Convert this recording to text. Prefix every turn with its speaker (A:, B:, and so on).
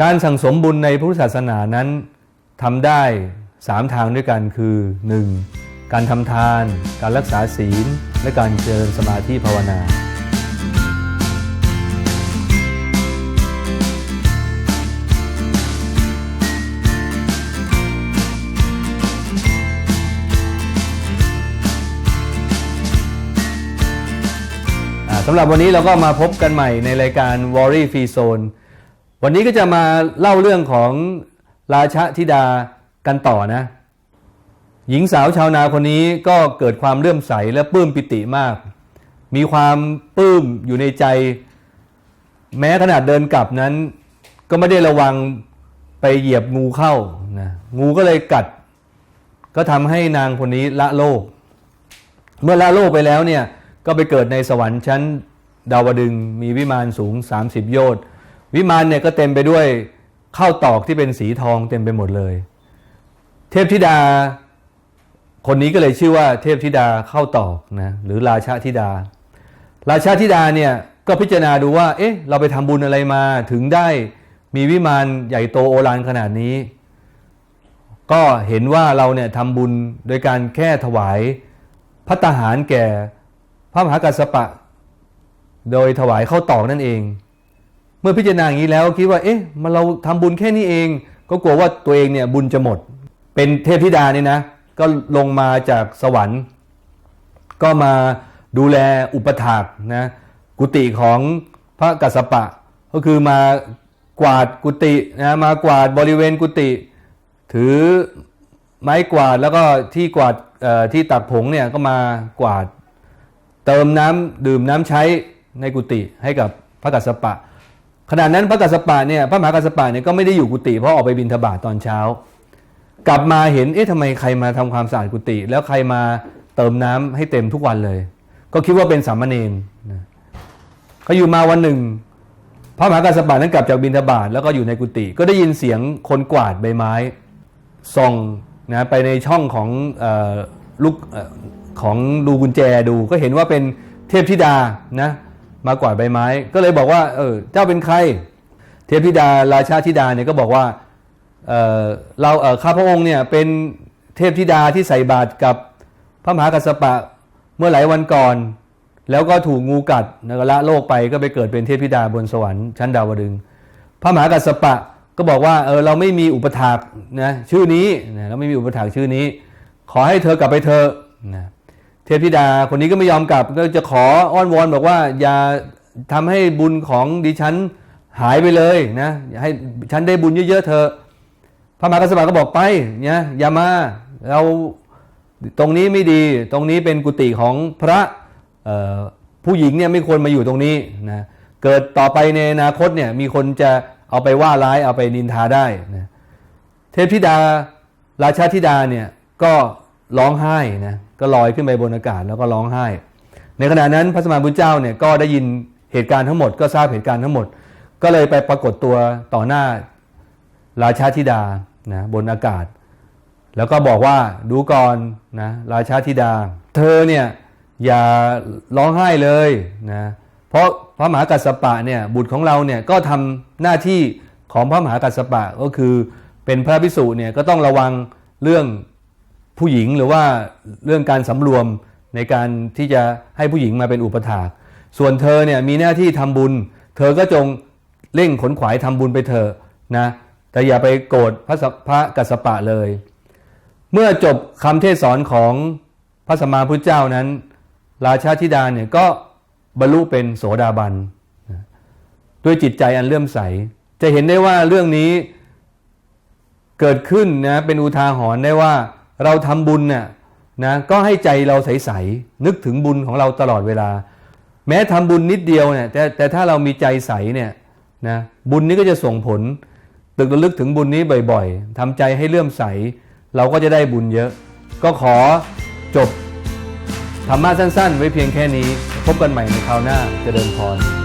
A: การสั่งสมบุญในพุทธศาสนานั้นทำได้ 3 ทางด้วยกันคือ 1. การทำทาน การรักษาศีล และการเจริญสมาธิภาวนา สำหรับวันนี้เราก็มาพบกันใหม่ในรายการ w a r r y Free Zone วันนี้ก็จะมาเล่าเรื่องของราชธิดากันต่อนะ หญิงสาวชาวนาคนนี้ก็เกิดความเลื่อมใสและปลื้มปิติมาก มีความปลื้มอยู่ในใจ แม้ขนาดเดินกลับนั้น ก็ไม่ได้ระวังไปเหยียบงูเข้านะงูก็เลยกัด ก็ทำให้นางคนนี้ละโลก เมื่อละโลกไปแล้วเนี่ยก็ไปเกิดในสวรรค์ชั้นดาวดึงมีวิมานสูง 30 โยชน์ วิมานเนี่ยก็เต็มไปด้วยข้าวตอกที่เป็นสีทองเต็มไปหมดเลย เทพธิดา คนนี้ก็เลยชื่อว่าเทพธิดาเข้าตอกนะหรือราชาธิดา ราชาธิดาเนี่ยก็พิจารณาดูว่า เอ๊ะ เราไปทำบุญอะไรมาถึงได้มีวิมานใหญ่โตโอฬารขนาดนี้ ก็เห็นว่าเราเนี่ยทำบุญโดยการแค่ถวายพัตตาหารแก่พระมหากัสสปะ โดยถวายเข้าตอกนั่นเอง เมื่อพิจารณาอย่างนี้แล้วคิดว่า เอ๊ะมันเราทำบุญแค่นี้เอง ก็กลัวว่าตัวเองเนี่ยบุญจะหมด เป็นเทพธิดาเนี่ยนะ ก็ลงมาจากสวรรค์ ก็มาดูแลอุปถากนะกุฏิของพระกัสสปะ ก็คือมากวาดกุฏินะมากวาดบริเวณกุฏิถือไม้กวาดแล้วก็ที่กวาดที่ตักผงเนี่ยก็มากวาด เติมน้ำดื่มน้ำใช้ในกุฏิให้กับพระกัสสปะ ขณะนั้นพระกัสสปะเนี่ยพระมหากัสสปะเนี่ยก็ไม่ได้อยู่กุฏิเพราะออกไปบิณฑบาตตอนเช้า กลับมาเห็นเอ๊ะทำไมใครมาทำความสะอาดกุฏิแล้วใครมาเติมน้ำให้เต็มทุกวันเลย ก็คิดว่าเป็นสามเณรนะเขาอยู่มาวันหนึ่ง พระมหากัสสปะนั้นกลับจากบิณฑบาตแล้วก็อยู่ในกุฏิก็ได้ยินเสียงคนกวาดใบไม้ส่องนะไปในช่องของออลูกของรูกุญแจดูก็เห็นว่าเป็นเทพธิดานะ มากวาดใบไม้ ก็เลยบอกว่าเออเจ้าเป็นใคร เทพธิดาราชาธิดาเนี่ยก็บอกว่าเออเราเออข้าพระองค์เนี่ยเป็นเทพธิดาที่ใส่บาตรกับพระมหากัสปะเมื่อหลายวันก่อน แล้วก็ถูกงูกัดแล้วก็ละโลกไปก็ไปเกิดเป็นเทพธิดาบนสวรรค์ชั้นดาวดึงพระมหากัสปะก็บอกว่าเออเราไม่มีอุปถากนะชื่อนี้นะเราไม่มีอุปถากชื่อนี้ ขอให้เธอกลับไปเถอนะ เทพธิดาคนนี้ก็ไม่ยอมกลับก็จะขออ้อนวอนบอกว่าอย่าทำให้บุญของดิฉันหายไปเลยนะอย่าให้ฉันได้บุญเยอะๆเถอะพระมหากัสสปะก็บอกไปเนี่ยอย่ามาเราตรงนี้ไม่ดีตรงนี้เป็นกุฏิของพระผู้หญิงเนี่ยไม่ควรมาอยู่ตรงนี้นะเกิดต่อไปในอนาคตเนี่ยมีคนจะเอาไปว่าร้ายเอาไปนินทาได้นะเทพธิดาราชาธิดาเนี่ยก็ ร้องไห้นะก็ลอยขึ้นไปบนอากาศแล้วก็ร้องไห้ ในขณะนั้นพระสมมาพุทธเจ้าเนี่ยก็ได้ยินเหตุการณ์ทั้งหมด ก็ทราบเหตุการณ์ทั้งหมด ก็เลยไปปรากฏตัวต่อหน้าราชาธิดานะบนอากาศ แล้วก็บอกว่าดูก่อนนะราชาธิดา เธอเนี่ยอย่าร้องไห้เลยนะเพราะพระมหากัสสปะเนี่ยบุตรของเราเนี่ยก็ทำหน้าที่ของพระมหากัสสปะก็คือเป็นพระพิสุเนี่ยก็ต้องระวังเรื่อง ผู้หญิงหรือว่าเรื่องการสำรวมในการที่จะให้ผู้หญิงมาเป็นอุปถากส่วนเธอเนี่ยมีหน้าที่ทำบุญ เธอก็จงเร่งขนขวายทำบุญไปเถอะนะแต่อย่าไปโกรธพระพระกัสสปะเลย เมื่อจบคำเทศสอนของพระสัมมาพุทธเจ้านั้น ราชาธิดาเนี่ยก็บรรลุเป็นโสดาบันด้วยจิตใจอันเลื่อมใส จะเห็นได้ว่าเรื่องนี้เกิดขึ้นนะเป็นอุทาหรณ์ได้ว่า เราทำบุญน่ะนะก็ให้ใจเราใสๆนึกถึงบุญของเราตลอดเวลา แม้ทำบุญนิดเดียวเนี่ยแต่แต่ถ้าเรามีใจใสเนี่ยนะบุญนี้ก็จะส่งผลตึกระลึกถึงบุญนี้บ่อยๆทำใจให้เลื่อมใส เราก็จะได้บุญเยอะ ก็ขอจบธรรมะสั้นๆ ไว้เพียงแค่นี้ พบกันใหม่ในคราวหน้าเจริญพร